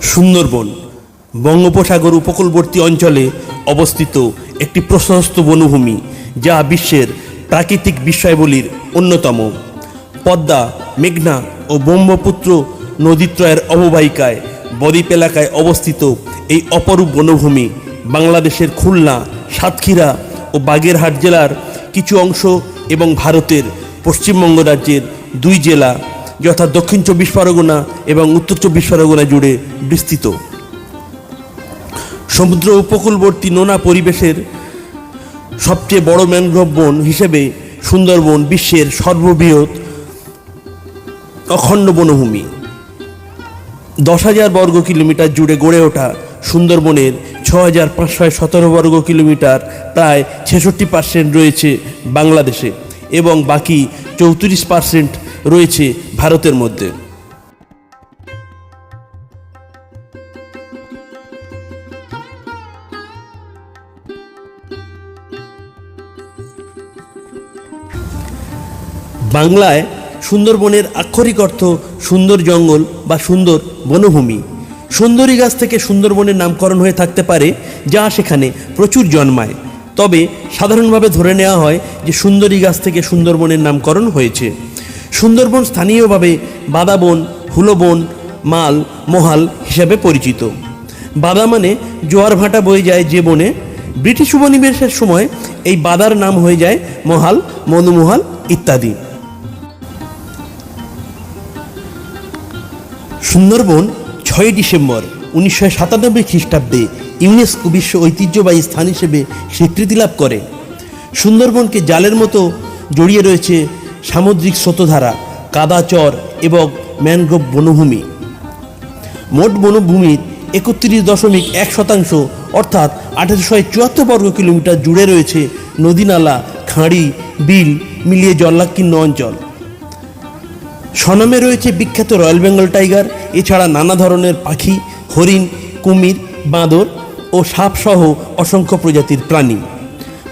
সুন্দরবন, বঙ্গোপসাগর উপকূলবর্তী অঞ্চলে অবস্থিত একটি প্রশস্ত বনভূমি যা বিশ্বের প্রাকৃতিক বিষয়বলির অন্যতম। পদ্মা, মেঘনা ও ব্রহ্মপুত্র নদীত্রয়ের অববাহিকায় বদ্বীপ এলাকায় অবস্থিত এই অপরূপ বনভূমি বাংলাদেশের খুলনা, সাতক্ষীরা ও বাগেরহাট জেলার কিছু অংশ এবং ভারতের পশ্চিমবঙ্গ রাজ্যের দুই জেলা। যথা দক্ষিণ চব্বিশ পরগনা এবং উত্তর চব্বিশ পরগনা জুড়ে বিস্তৃত। সমুদ্র উপকূলবর্তী নোনা পরিবেশের সবচেয়ে বড় ম্যানগ্রোভ বন হিসেবে সুন্দরবন বিশ্বের সর্ববৃহৎ অখণ্ড বনভূমি। দশ হাজার বর্গ কিলোমিটার জুড়ে গড়ে ওঠা সুন্দরবনের ছ হাজার পাঁচশো সতেরো বর্গ কিলোমিটার প্রায় ছেষট্টি পার্সেন্ট রয়েছে বাংলাদেশে এবং বাকি চৌত্রিশ পার্সেন্ট রয়েছে ভারতের মধ্যে। বাংলায় সুন্দরবনের আক্ষরিক অর্থ সুন্দর জঙ্গল বা সুন্দর বনভূমি। সুন্দরী গাছ থেকে সুন্দরবনের নামকরণ হয়ে থাকতে পারে, যা সেখানে প্রচুর জন্মায়। তবে সাধারণভাবে ধরে নেওয়া হয় যে সুন্দরী গাছ থেকে সুন্দরবনের নামকরণ হয়েছে। সুন্দরবন স্থানীয়ভাবে বাদাবন হুলোবন মাল, মহাল হিসাবে পরিচিত। বাদা মানে জোয়ার ভাটা বয়ে যায় যে বনে। ব্রিটিশ উপনিবেশের সময় এই বাদার নাম হয়ে যায় মহাল মনুমহাল ইত্যাদি। সুন্দরবন ছয় ডিসেম্বর উনিশশো সাতানব্বই খ্রিস্টাব্দে ইউনেস্কো বিশ্ব ঐতিহ্যবাহী স্থান হিসেবে স্বীকৃতি লাভ করে। সুন্দরবনকে জালের মতো জড়িয়ে রয়েছে সামুদ্রিক স্রোতধারা কাদাচর এবং ম্যানগ্রোভ বনভূমি। মোট বনভূমির একত্রিশ দশমিক এক শতাংশ, অর্থাৎ আঠারোশো চুয়াত্তর বর্গ কিলোমিটার জুড়ে রয়েছে নদীনালা খাঁড়ি, বিল মিলিয়ে জল্লাকীর্ণ অঞ্চল। সনামে রয়েছে বিখ্যাত রয়্যাল বেঙ্গল টাইগার, এছাড়া নানা ধরনের পাখি, হরিণ, কুমির, বাঁদর ও সাপসহ অসংখ্য প্রজাতির প্রাণী।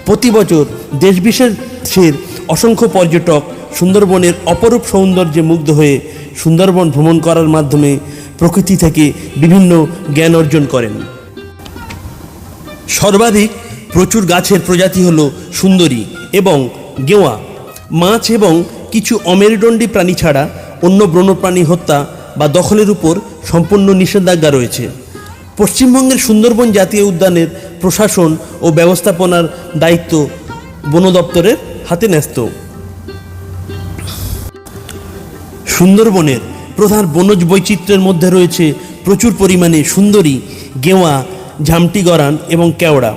প্রতি বছর দেশ বিশেষের অসংখ্য পর্যটক সুন্দরবনের অপরূপ সৌন্দর্যে মুগ্ধ হয়ে সুন্দরবন ভ্রমণ করার মাধ্যমে প্রকৃতি থেকে বিভিন্ন জ্ঞান অর্জন করেন। সর্বাধিক প্রচুর গাছের প্রজাতি হল সুন্দরী এবং গেওয়া। মাছ এবং কিছু অমেরুদণ্ডী প্রাণী ছাড়া অন্য ব্রণপ্রাণী হত্যা বা দখলের উপর সম্পূর্ণ নিষেধাজ্ঞা রয়েছে। পশ্চিমবঙ্গের সুন্দরবন জাতীয় উদ্যানের প্রশাসন ও ব্যবস্থাপনার দায়িত্ব বন দপ্তরের হাতে ন্যস্ত। সুন্দরবনের প্রধান বনজ বৈচিত্র্যের মধ্যে রয়েছে প্রচুর পরিমাণে সুন্দরী, গেওয়া, ঝামটি গরান এবং কেওড়া।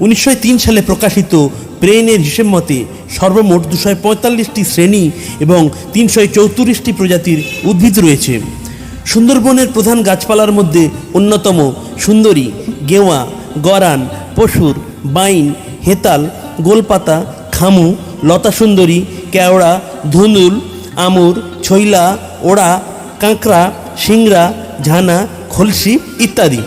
উনিশশো তিন সালে প্রকাশিত প্রেনের হিসেব মতে সর্বমোট দুশো পঁয়তাল্লিশটি শ্রেণি এবং তিনশো চৌত্রিশটি প্রজাতির উদ্ভিদ রয়েছে। সুন্দরবনের প্রধান গাছপালার মধ্যে অন্যতম সুন্দরী গেওয়া, গরান, পশুর, বাইন, হেতাল, গোলপাতা, খামু, লতা সুন্দরী, কেওড়া, ধুনুল, আমুর ছইলা ওড়া, কাঁকড়া, সিংড়া, ঝানা, খলসি ইত্যাদি।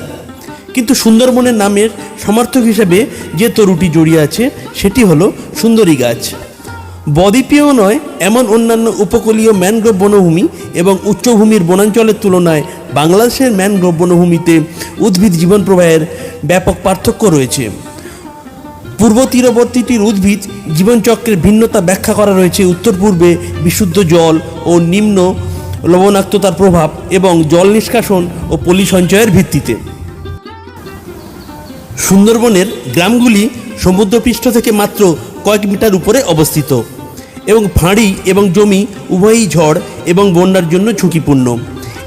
কিন্তু সুন্দরবনের নামের সমর্থক হিসেবে যে তরুটি জড়িয়ে আছে, সেটি হলো সুন্দরী গাছ। বদ্বীপীয় নয়, এমন অন্যান্য উপকূলীয় ম্যানগ্রোভ বনভূমি এবং উচ্চভূমির বনাঞ্চলের তুলনায় বাংলাদেশের ম্যানগ্রোভ বনভূমিতে উদ্ভিদ জীবন প্রবাহের ব্যাপক পার্থক্য রয়েছে। পূর্ব তীরবর্তীটির উদ্ভিদ জীবনচক্রের ভিন্নতা ব্যাখ্যা করা রয়েছে। উত্তর পূর্বে বিশুদ্ধ জল ও নিম্ন লবণাক্ততার প্রভাব এবং জল নিষ্কাশন ও পলি সঞ্চয়ের ভিত্তিতে। সুন্দরবনের গ্রামগুলি সমুদ্রপৃষ্ঠ থেকে মাত্র কয়েক মিটার উপরে অবস্থিত এবং ফাঁড়ি এবং জমি উভয়ই ঝড় এবং বন্যার জন্য ঝুঁকিপূর্ণ।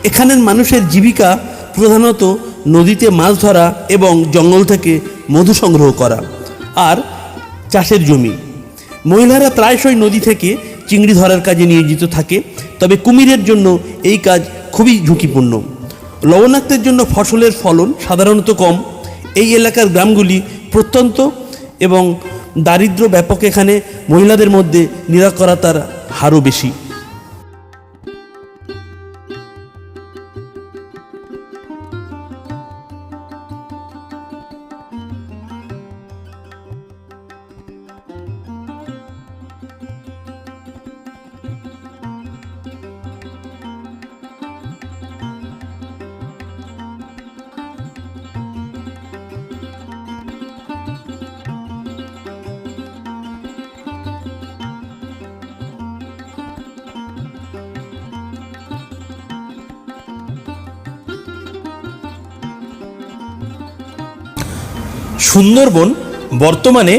এখানের মানুষের জীবিকা প্রধানত নদীতে মাছ ধরা এবং জঙ্গল থেকে মধু সংগ্রহ করা আর চাষের জমি। মহিলারা প্রায়শই নদী থেকে চিংড়ি ধরার কাজে নিয়োজিত থাকে, তবে কুমিরের জন্য এই কাজ খুবই ঝুঁকিপূর্ণ। লবণাক্তের জন্য ফসলের ফলন সাধারণত কম। এই এলাকার গ্রামগুলি প্রত্যন্ত এবং দারিদ্র ব্যাপক এখানে মহিলাদের মধ্যে নিরাকরাতার হারও বেশি। সুন্দরবন বর্তমানে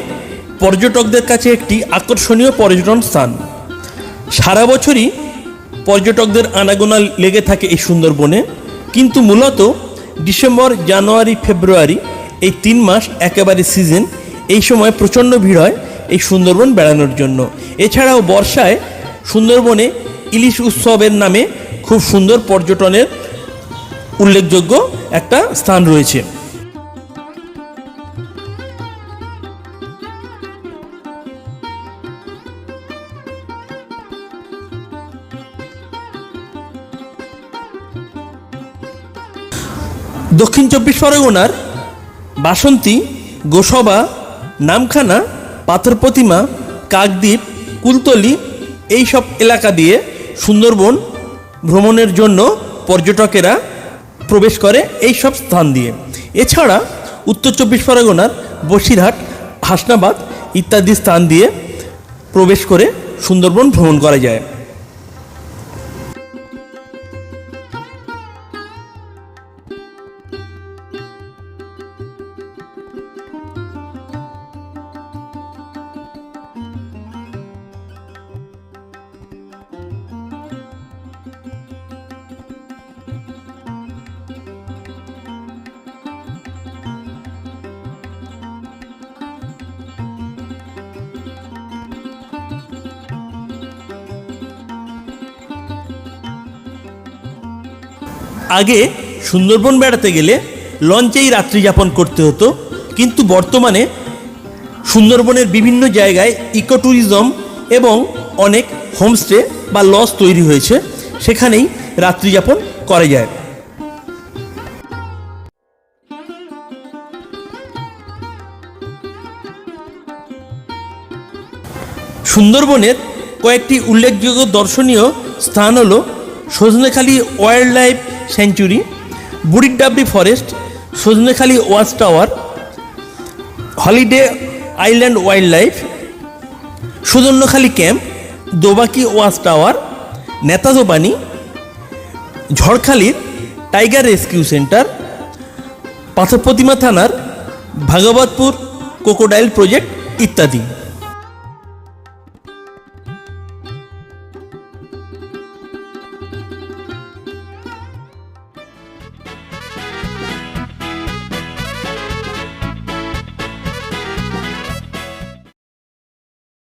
পর্যটকদের কাছে একটি আকর্ষণীয় পর্যটন স্থান। সারা বছরই পর্যটকদের আনাগোনা লেগে থাকে এই সুন্দরবনে, কিন্তু মূলত ডিসেম্বর, জানুয়ারি, ফেব্রুয়ারি এই তিন মাস একেবারে সিজন, এই সময় প্রচণ্ড ভিড় হয় এই সুন্দরবন বেড়ানোর জন্য। এছাড়াও বর্ষায় সুন্দরবনে ইলিশ উৎসবের নামে খুব সুন্দর পর্যটনের উল্লেখযোগ্য একটা স্থান রয়েছে। দক্ষিণ চব্বিশ পরগনার বাসন্তী, গোসবা, নামখানা, পাথর প্রতিমা, কাকদ্বীপ, কুলতলি এই সব এলাকা দিয়ে সুন্দরবন ভ্রমণের জন্য পর্যটকেরা প্রবেশ করে এই সব স্থান দিয়ে। এছাড়া উত্তর চব্বিশ পরগনার বসিরহাট, হাসনাবাদ ইত্যাদি স্থান দিয়ে প্রবেশ করে সুন্দরবন ভ্রমণ করা যায়। আগে সুন্দরবন বেড়াতে গেলে লঞ্চেই রাত্রি যাপন করতে হতো, কিন্তু বর্তমানে সুন্দরবনের বিভিন্ন জায়গায় ইকো ট্যুরিজম এবং অনেক হোমস্টে বা লজ তৈরি হয়েছে, সেখানেই রাত্রি যাপন করা যায়। সুন্দরবনের কয়েকটি উল্লেখযোগ্য দর্শনীয় স্থান হল Sajnekhali wildlife sanctuary Buridabri forest, Sajnekhali watch tower, holiday island wildlife Sudhanyakhali camp, Dobanki watch tower Netidhopani ঝড়খালির tiger rescue centre, Patharpratima থানার ভাগবতপুর কোকোডাইল প্রজেক্ট ইত্যাদি।